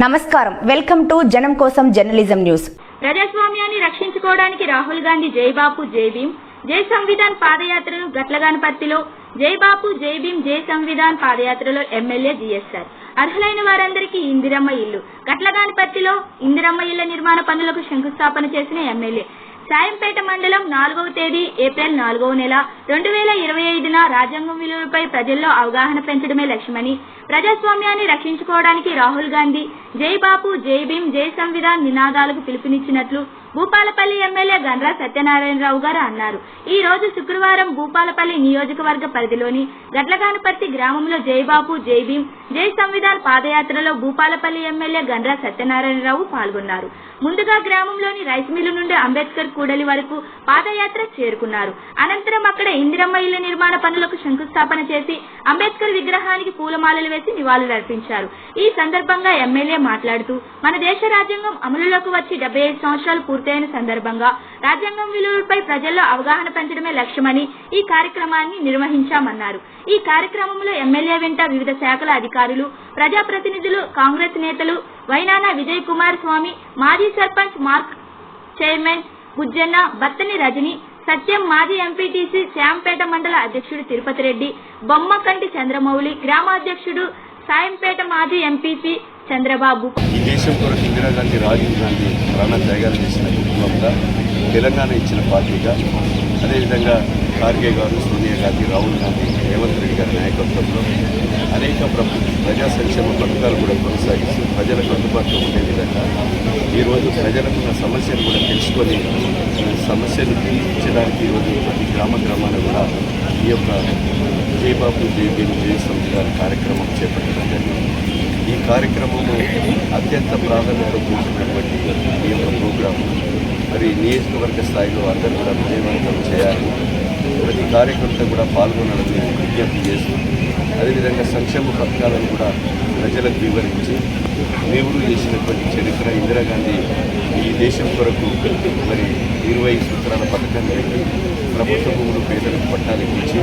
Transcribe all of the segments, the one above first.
నమస్కారం. Welcome to జనం కోసం జర్నలిజం న్యూస్. ప్రజాస్వామ్యాన్ని రక్షించుకోవడానికి రాహుల్ గాంధీ జైబాపు జై భీమ్ జై సంవిధాన్ పాదయాత్రను గట్లగానపర్తిలో జై బాపు జై భీమ్ జై సంవిధాన్ పాదయాత్రలో ఎమ్మెల్యే జిఎస్ఆర్. అర్హులైన వారందరికీ ఇందిరమ్మ ఇల్లు. గట్లగానపర్తిలో ఇందిరమ్మ ఇళ్ళ నిర్మాణ పనులకు శంకుస్థాపన చేసిన ఎమ్మెల్యే. సాయంపేట మండలం నాలుగవ తేదీ ఏప్రిల్ నాలుగవ నెల. రెండు వేల ఇరవై ఐదున రాజ్యాంగం విలువలపై ప్రజల్లో అవగాహన పెంచడమే లక్ష్యమని ప్రజాస్వామ్యాన్ని రక్షించుకోవడానికి రాహుల్ గాంధీ జై బాపు జై భీమ్ జై సంవిధాన్ నినాదాలకు పిలుపునిచ్చినట్లు భూపాలపల్లి ఎమ్మెల్యే గండ్రా సత్యనారాయణరావు గారు అన్నారు. ఈ రోజు శుక్రవారం భూపాలపల్లి నియోజకవర్గ పరిధిలోని గట్లగానపర్తి గ్రామంలో జైబాబు జై జై సంవిధాన్ పాదయాత్రలో భూపాలపల్లి ఎమ్మెల్యే గండ్రా సత్యనారాయణరావు పాల్గొన్నారు. ముందుగా గ్రామంలోని రైస్ మిల్లు నుండి అంబేద్కర్ కూడలి వరకు పాదయాత్ర చేరుకున్నారు. అనంతరం అక్కడ ఇందిరమ్మ ఇళ్ళ నిర్మాణ పనులకు శంకుస్థాపన చేసి అంబేద్కర్ విగ్రహానికి పూలమాలలు వేసి నివాళులర్పించారు ఈ సందర్భంగా ఎమ్మెల్యే మాట్లాడుతూ మన దేశ రాజ్యాంగం అమలులోకి వచ్చి డెబ్బై ఐదు సంవత్సరాలు పూర్తయిన సందర్భంగా రాజ్యాంగం విలువలపై ప్రజల్లో అవగాహన పెంచడమే లక్ష్యమని ఈ కార్యక్రమాన్ని నిర్వహించామన్నారు. ఈ కార్యక్రమంలో ఎమ్మెల్యే వెంట వివిధ శాఖల అధికారులు ప్రజాప్రతినిధులు కాంగ్రెస్ నేతలు వైనానా విజయ్ కుమార్ స్వామి మాజీ సర్పంచ్ మార్క్ చైర్మన్ గుజ్జన్న బత్తని రజని సత్యం మాజీ ఎంపీటీసీ శ్యాంపేట మండల అధ్యక్షుడు తిరుపతి రెడ్డి బొమ్మకంటి చంద్రమౌళి గ్రామాధ్యక్షుడు సాయంపేట మాజీ ఎంపీపీ చంద్రబాబు. ఈ దేశం కొరకు ఇందిరాగాంధీ రాజీవ్ గాంధీ ప్రాణ త్యాగాలు చేసిన కుటుంబంగా తెలంగాణ ఇచ్చిన పార్టీగా అదేవిధంగా ఖార్గే గారు సోనియా గాంధీ రాహుల్ గాంధీ రేవంత్ రెడ్డి గారి నాయకత్వంలో అనేక ప్రభు ప్రజా సంక్షేమ పథకాలు కూడా కొనసాగిస్తూ ప్రజలకు అందుబాటులో ఉండే విధంగా ఈరోజు ప్రజలకు ఉన్న సమస్యను కూడా తెలుసుకొని సమస్యను తీర్చడానికి ఈరోజు ప్రతి గ్రామ గ్రామాన కూడా ఈ యొక్క విజయబాబు దేవి విజయ సంస్థ కార్యక్రమం చేపట్టడం జరిగింది. ఈ కార్యక్రమంలో అత్యంత ప్రాధాన్యత కూర్చున్నటువంటి ఈ యొక్క ప్రోగ్రాం మరి నియోజకవర్గ స్థాయిలో అందరూ కూడా విజయవంతం చేయాలి. ప్రతి కార్యకర్త కూడా పాల్గొనాలని విజ్ఞప్తి చేస్తూ అదేవిధంగా సంక్షేమ పథకాలను కూడా ప్రజలకు వివరించి దేవుడు చేసినటువంటి చరిత్ర ఇందిరాగాంధీ ఈ దేశం కొరకు మరి ఇరవై సూత్రాల పథకాన్ని పెట్టి ప్రభుత్వ భూములు పేదలకు పట్టాలకు ఇచ్చి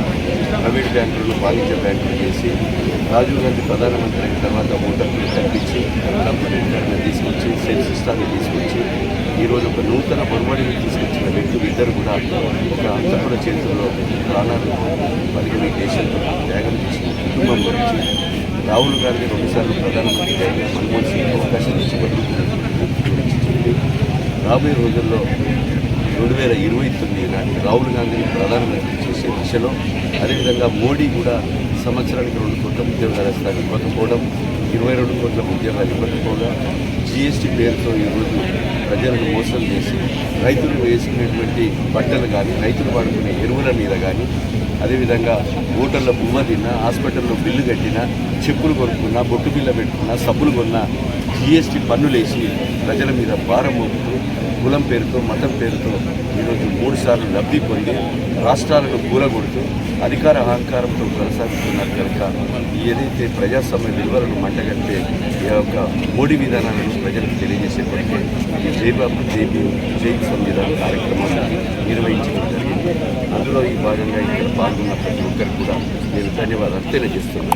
ప్రైవేట్ బ్యాంకులను వాణిజ్య బ్యాంకులు చేసి రాజీవ్ గాంధీ ప్రధానమంత్రి అయిన తర్వాత ఓటర్లు కల్పించి కంపెనీ తీసుకొచ్చి సెల్ సిస్టాన్ని తీసుకొచ్చి ఈరోజు ఒక నూతన పొరబడిని తీసుకొచ్చిన వ్యక్తులు ఇద్దరు కూడా ఒక అంతకుల చేతుల్లో ప్రాణాలు పరిగణి దేశంతో త్యాగం చేసిన కుటుంబం గురించి రాహుల్ గాంధీ రెండుసార్లు ప్రధానమంత్రిగా అయిన మన్మోహన్ సింగ్ అవకాశం ఇచ్చి గురించి చెప్పి రాబోయే రోజుల్లో రెండు వేల ఇరవై తొమ్మిది నాటి రాహుల్ గాంధీని ప్రధానమంత్రి చేసే దిశలో అదేవిధంగా మోడీ కూడా సంవత్సరానికి రెండు కోట్ల ఉద్యోగాలు ఇస్తారు ఇవ్వకపోవడం ఇరవై రెండు కోట్ల ఉద్యోగాలు ఇవ్వకపోగా జీఎస్టీ పేరుతో ఈరోజు ప్రజలను మోసం చేసి రైతులు వేసుకునేటువంటి బట్టలు కానీ రైతులు వాడుకునే ఎరువుల మీద కానీ అదేవిధంగా హోటల్లో బువ్వ తిన్నా హాస్పిటల్లో బిల్లు కట్టినా చెప్పులు కొనుక్కున్నా బొట్టు బిల్ల పెట్టుకున్నా సబ్బులు కొన్నా జీఎస్టీ పన్నులేసి ప్రజల మీద భారం మోపుతూ కులం పేరుతో మతం పేరుతో ఈరోజు మూడు సార్లు లబ్ధి పొంది రాష్ట్రాలను కూలగొడుతూ అధికార అహంకారంతో కొనసాగుతున్నారు కనుక ఏదైతే ప్రజాస్వామ్య విలువలను మంటగట్టే ఈ యొక్క మోడీ విధానాలను ప్రజలకు తెలియజేసేప్పటికే ఈ జైబాబు జైబీ జై సంవిధాన కార్యక్రమాన్ని నిర్వహించడం జరిగింది. అందులో ఈ భాగంగా ఇక్కడ పాల్గొన్న ప్రతి ఒక్కరికి కూడా నేను ధన్యవాదాలు తెలియజేస్తున్నాను.